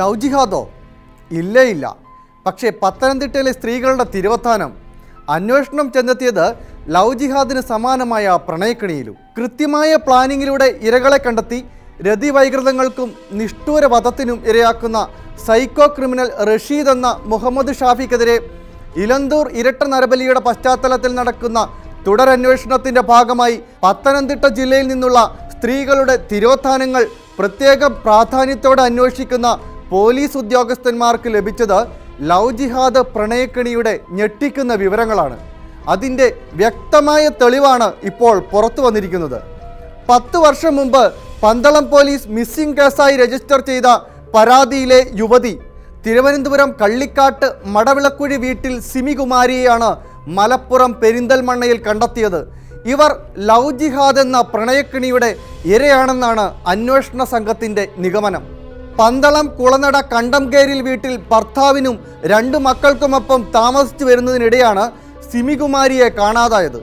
Love ജിഹാദോ ഇല്ല ഇല്ല പക്ഷേ പത്തനംതിട്ടയിലെ സ്ത്രീകളുടെ തിരുവത്താനം. അന്വേഷണം ചെന്നെത്തിയത് ലവ് ജിഹാദിന് സമാനമായ പ്രണയക്കിണിയിലും. കൃത്യമായ പ്ലാനിങ്ങിലൂടെ ഇരകളെ കണ്ടെത്തി രതിവൈകൃതങ്ങൾക്കും നിഷ്ഠൂര വധത്തിനും ഇരയാക്കുന്ന സൈക്കോ ക്രിമിനൽ റഷീദ് എന്ന മുഹമ്മദ് ഷാഫിക്കെതിരെ ഇലന്തൂർ ഇരട്ട നരബലിയുടെ പശ്ചാത്തലത്തിൽ നടക്കുന്ന തുടരന്വേഷണത്തിന്റെ ഭാഗമായി പത്തനംതിട്ട ജില്ലയിൽ നിന്നുള്ള സ്ത്രീകളുടെ തിരോധാനങ്ങൾ പ്രത്യേക പ്രാധാന്യത്തോടെ അന്വേഷിക്കുന്ന പോലീസ് ഉദ്യോഗസ്ഥന്മാർക്ക് ലഭിച്ചത് ലവ് ജിഹാദ് പ്രണയക്കിണിയുടെ ഞെട്ടിക്കുന്ന വിവരങ്ങളാണ്. അതിന്റെ വ്യക്തമായ തെളിവാണ് ഇപ്പോൾ പുറത്തു വന്നിരിക്കുന്നത്. പത്ത് വർഷം മുമ്പ് പന്തളം പോലീസ് മിസ്സിംഗ് കേസായി രജിസ്റ്റർ ചെയ്ത പരാതിയിലെ യുവതി തിരുവനന്തപുരം കള്ളിക്കാട്ട് മടവിളക്കുഴി വീട്ടിൽ സിമികുമാരിയെയാണ് മലപ്പുറം പെരിന്തൽമണ്ണയിൽ കണ്ടെത്തിയത്. ഇവർ ലവ് ജിഹാദ് എന്ന പ്രണയക്കിണിയുടെ ഇരയാണെന്നാണ് അന്വേഷണ സംഘത്തിന്റെ നിഗമനം. പന്തളം കുളനട കണ്ടംകേരിൽ വീട്ടിൽ ഭർത്താവിനും രണ്ടു മക്കൾക്കുമൊപ്പം താമസിച്ചു വരുന്നതിനിടെയാണ് സിമികുമാരിയെ കാണാതായത്.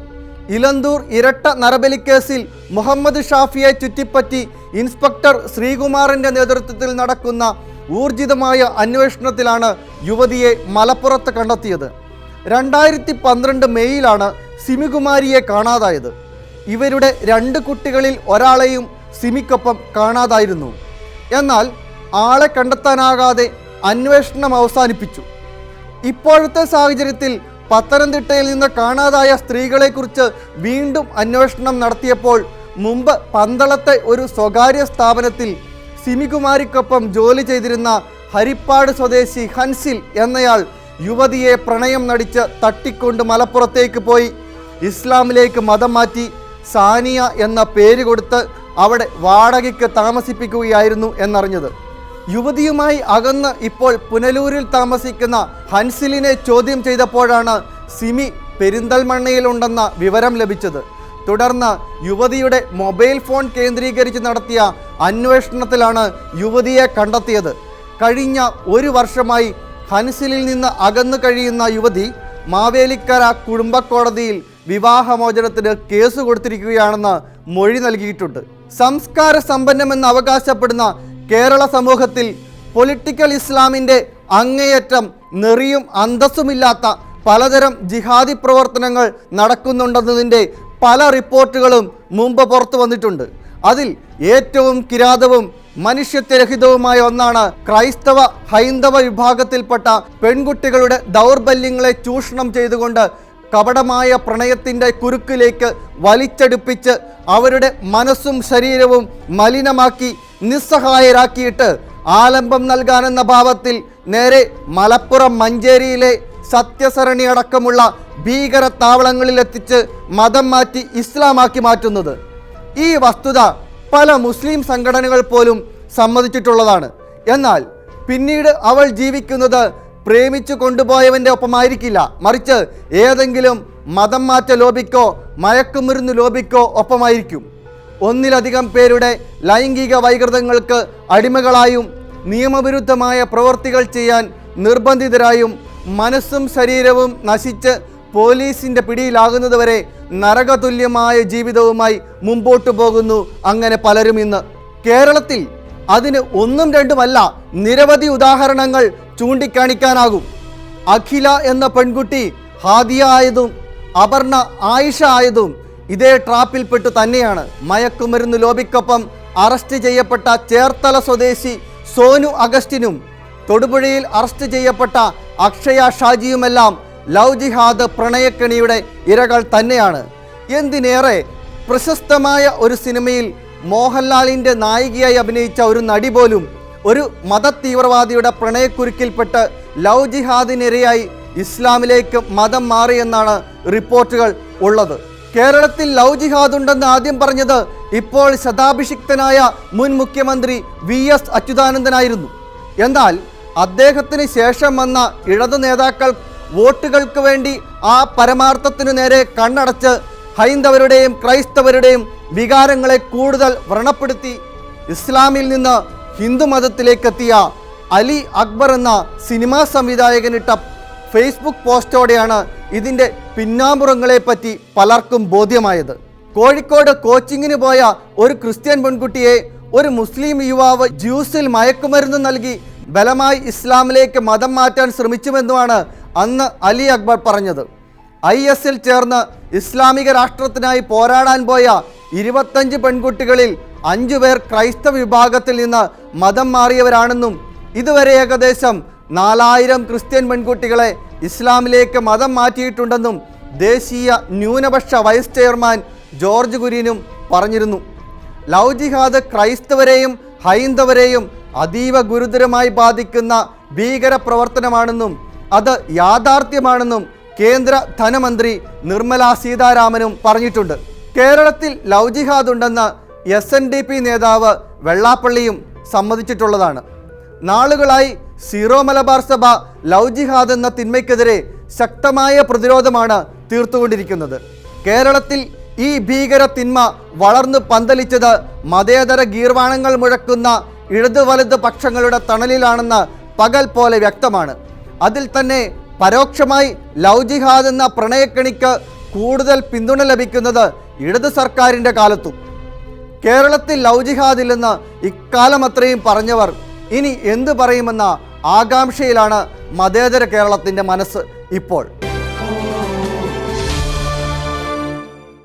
ഇലന്തൂർ ഇരട്ട നരബലിക്കേസിൽ മുഹമ്മദ് ഷാഫിയെ ചുറ്റിപ്പറ്റി ഇൻസ്പെക്ടർ ശ്രീകുമാറിന്റെ നേതൃത്വത്തിൽ നടക്കുന്ന ഊർജിതമായ അന്വേഷണത്തിലാണ് യുവതിയെ മലപ്പുറത്ത് കണ്ടെത്തിയത്. രണ്ടായിരത്തി പന്ത്രണ്ട് മെയ്യിലാണ് സിമികുമാരിയെ കാണാതായത്. ഇവരുടെ രണ്ട് കുട്ടികളിൽ ഒരാളെയും സിമിക്കൊപ്പം കാണാതായിരുന്നു. എന്നാൽ ആളെ കണ്ടെത്താനാകാതെ അന്വേഷണം അവസാനിപ്പിച്ചു. ഇപ്പോഴത്തെ സാഹചര്യത്തിൽ പത്തനംതിട്ടയിൽ നിന്ന് കാണാതായ സ്ത്രീകളെക്കുറിച്ച് വീണ്ടും അന്വേഷണം നടത്തിയപ്പോൾ മുമ്പ് പന്തളത്തെ ഒരു സ്വകാര്യ സ്ഥാപനത്തിൽ സിമികുമാരിക്കൊപ്പം ജോലി ചെയ്തിരുന്ന ഹരിപ്പാട് സ്വദേശി ഹൻസിൽ എന്നയാൾ യുവതിയെ പ്രണയം നടിച്ച് തട്ടിക്കൊണ്ട് മലപ്പുറത്തേക്ക് പോയി. ഇസ്ലാമിലേക്ക് മതം മാറ്റി സാനിയ എന്ന പേര് കൊടുത്ത് അവിടെ വാടകയ്ക്ക് താമസിപ്പിക്കുകയായിരുന്നു എന്നറിഞ്ഞത്. യുവതിയുമായി അകന്ന് ഇപ്പോൾ പുനലൂരിൽ താമസിക്കുന്ന ഹൻസിലിനെ ചോദ്യം ചെയ്തപ്പോഴാണ് സിമി പെരിന്തൽമണ്ണയിലുണ്ടെന്ന വിവരം ലഭിച്ചത്. തുടർന്ന് യുവതിയുടെ മൊബൈൽ ഫോൺ കേന്ദ്രീകരിച്ച് നടത്തിയ അന്വേഷണത്തിലാണ് യുവതിയെ കണ്ടെത്തിയത്. കഴിഞ്ഞ ഒരു വർഷമായി ഹൻസിലിൽ നിന്ന് അകന്നു കഴിയുന്ന യുവതി മാവേലിക്കര കുടുംബക്കോടതിയിൽ വിവാഹമോചനത്തിന് കേസ് കൊടുത്തിരിക്കുകയാണെന്ന് മൊഴി നൽകിയിട്ടുണ്ട്. സംസ്കാര സമ്പന്നമെന്ന് അവകാശപ്പെടുന്ന കേരള സമൂഹത്തിൽ പൊളിറ്റിക്കൽ ഇസ്ലാമിന്റെ അങ്ങേയറ്റം നെറിയും അന്തസ്സുമില്ലാത്ത പലതരം ജിഹാദി പ്രവർത്തനങ്ങൾ നടക്കുന്നുണ്ടെന്നതിന്റെ പല റിപ്പോർട്ടുകളും മുമ്പ് പുറത്തു വന്നിട്ടുണ്ട്. അതിൽ ഏറ്റവും കിരാതവും മനുഷ്യത്വരഹിതവുമായ ഒന്നാണ് ക്രൈസ്തവ ഹൈന്ദവ വിഭാഗത്തിൽപ്പെട്ട പെൺകുട്ടികളുടെ ദൗർബല്യങ്ങളെ ചൂഷണം ചെയ്തുകൊണ്ട് കപടമായ പ്രണയത്തിന്റെ കുരുക്കിലേക്ക് വലിച്ചടുപ്പിച്ച് അവരുടെ മനസ്സും ശരീരവും മലിനമാക്കി നിസ്സഹായരാക്കിയിട്ട് ആലംബം നൽകാനെന്ന ഭാവത്തിൽ നേരെ മലപ്പുറം മഞ്ചേരിയിലെ സത്യസരണി അടക്കമുള്ള ഭീകര താവളങ്ങളിലെത്തിച്ച് മതം മാറ്റി ഇസ്ലാമാക്കി മാറ്റുന്നത്. ഈ വസ്തുത പല മുസ്ലിം സംഘടനകൾ പോലും സമ്മതിച്ചിട്ടുള്ളതാണ്. എന്നാൽ പിന്നീട് അവൾ ജീവിക്കുന്നത് പ്രേമിച്ചു കൊണ്ടുപോയവന്റെ ഒപ്പമായിരിക്കില്ല. മറിച്ച് ഏതെങ്കിലും മതം മാറ്റ ലോബിക്കോ മയക്കുമരുന്ന് ലോബിക്കോ ഒപ്പമായിരിക്കും. ഒന്നിലധികം പേരുടെ ലൈംഗിക വൈകൃതങ്ങൾക്ക് അടിമകളായും നിയമവിരുദ്ധമായ പ്രവൃത്തികൾ ചെയ്യാൻ നിർബന്ധിതരായും മനസ്സും ശരീരവും നശിച്ച് പോലീസിന്റെ പിടിയിലാകുന്നതുവരെ നരകതുല്യമായ ജീവിതവുമായി മുമ്പോട്ടു പോകുന്നു അങ്ങനെ പലരും ഇന്ന്. കേരളത്തിൽ അതിന് ഒന്നും രണ്ടുമല്ല നിരവധി ഉദാഹരണങ്ങൾ ചൂണ്ടിക്കാണിക്കാനാകും. അഖില എന്ന പെൺകുട്ടി ഹാദിയ ആയതും അപർണ ആയിഷ ആയതും ഇതേ ട്രാപ്പിൽപ്പെട്ടു തന്നെയാണ് മയക്കുമരുന്ന് ലോബിക്കൊപ്പം അറസ്റ്റ് ചെയ്യപ്പെട്ട ചേർത്തല സ്വദേശി സോനു അഗസ്റ്റിനും തൊടുപുഴയിൽ അറസ്റ്റ് ചെയ്യപ്പെട്ട അക്ഷയ ഷാജിയുമെല്ലാം ലവ് ജിഹാദ് പ്രണയക്കെണിയുടെ ഇരകൾ തന്നെയാണ്. എന്തിനേറെ പ്രശസ്തമായ ഒരു സിനിമയിൽ മോഹൻലാലിന്റെ നായികയായി അഭിനയിച്ച ഒരു നടി പോലും ഒരു മത തീവ്രവാദിയുടെ പ്രണയക്കുരുക്കിൽപ്പെട്ട് ലവ് ജിഹാദിനിരയായി ഇസ്ലാമിലേക്ക് മതം മാറിയെന്നാണ് റിപ്പോർട്ടുകൾ ഉള്ളത്. കേരളത്തിൽ ലവ് ജിഹാദ് ഉണ്ടെന്ന് ആദ്യം പറഞ്ഞത് ഇപ്പോൾ ശതാഭിഷിക്തനായ മുൻ മുഖ്യമന്ത്രി വി എസ് അച്യുതാനന്ദനായിരുന്നു. എന്നാൽ അദ്ദേഹത്തിന് ശേഷം വന്ന ഇടതു നേതാക്കൾ വോട്ടുകൾക്ക് വേണ്ടി ആ പരമാർത്ഥത്തിനു നേരെ കണ്ണടച്ച് ഹൈന്ദവരുടെയും ക്രൈസ്തവരുടെയും വികാരങ്ങളെ കൂടുതൽ വ്രണപ്പെടുത്തി ഇസ്ലാമിൽ നിന്ന് ഹിന്ദു മതത്തിലേക്കെത്തിയ അലി അക്ബർ എന്ന സിനിമാ സംവിധായകനിട്ട ഫേസ്ബുക്ക് പോസ്റ്റോടെയാണ് ഇതിന്റെ പിന്നാമ്പുറങ്ങളെപ്പറ്റി പലർക്കും ബോധ്യമായത്. കോഴിക്കോട് കോച്ചിങ്ങിന് പോയ ഒരു ക്രിസ്ത്യൻ പെൺകുട്ടിയെ ഒരു മുസ്ലിം യുവാവ് ജ്യൂസിൽ മയക്കുമരുന്ന് നൽകി ബലമായി ഇസ്ലാമിലേക്ക് മതം മാറ്റാൻ ശ്രമിച്ചുവെന്നുമാണ് അന്ന് അലി അക്ബർ പറഞ്ഞത്. ഐ എസിൽ ചേർന്ന് ഇസ്ലാമിക രാഷ്ട്രത്തിനായി പോരാടാൻ പോയ ഇരുപത്തഞ്ച് പെൺകുട്ടികളിൽ അഞ്ചു പേർ ക്രൈസ്തവ വിഭാഗത്തിൽ നിന്ന് മതം മാറിയവരാണെന്നും ഇതുവരെ ഏകദേശം നാലായിരം ക്രിസ്ത്യൻ പെൺകുട്ടികളെ ഇസ്ലാമിലേക്ക് മതം മാറ്റിയിട്ടുണ്ടെന്നും ദേശീയ ന്യൂനപക്ഷ വൈസ് ചെയർമാൻ ജോർജ് കുര്യനും പറഞ്ഞിരുന്നു. ലവ് ജിഹാദ് ക്രൈസ്തവരെയും ഹൈന്ദവരെയും അതീവ ഗുരുതരമായി ബാധിക്കുന്ന ഭീകര പ്രവർത്തനമാണെന്നും അത് യാഥാർത്ഥ്യമാണെന്നും കേന്ദ്ര ധനമന്ത്രി നിർമ്മല സീതാരാമനും പറഞ്ഞിട്ടുണ്ട്. കേരളത്തിൽ ലവ് ജിഹാദ് ഉണ്ടെന്ന് എസ് എൻ ഡി പി നേതാവ് വെള്ളാപ്പള്ളിയും സമ്മതിച്ചിട്ടുള്ളതാണ്. നാളുകളായി സീറോ മലബാർ സഭ ലവ് ജിഹാദ് എന്ന തിന്മയ്ക്കെതിരെ ശക്തമായ പ്രതിരോധമാണ് തീർത്തുകൊണ്ടിരിക്കുന്നത്. കേരളത്തിൽ ഈ ഭീകര തിന്മ വളർന്നു പന്തലിച്ചത് മതേതര ഗീർവാണങ്ങൾ മുഴക്കുന്ന ഇടതു വലത് പക്ഷങ്ങളുടെ തണലിലാണെന്ന് പകൽ പോലെ വ്യക്തമാണ്. അതിൽ തന്നെ പരോക്ഷമായി ലവ് ജിഹാദ് എന്ന പ്രണയക്കണിക്ക് കൂടുതൽ പിന്തുണ ലഭിക്കുന്നത് ഇടതു സർക്കാരിന്റെ കാലത്തും. കേരളത്തിൽ ലവ് ജിഹാദില്ലെന്ന് ഇക്കാലം അത്രയും പറഞ്ഞവർ ഇനി എന്തു പറയുമെന്ന ആകാംക്ഷയിലാണ് മതേതര കേരളത്തിന്റെ മനസ്സ് ഇപ്പോൾ.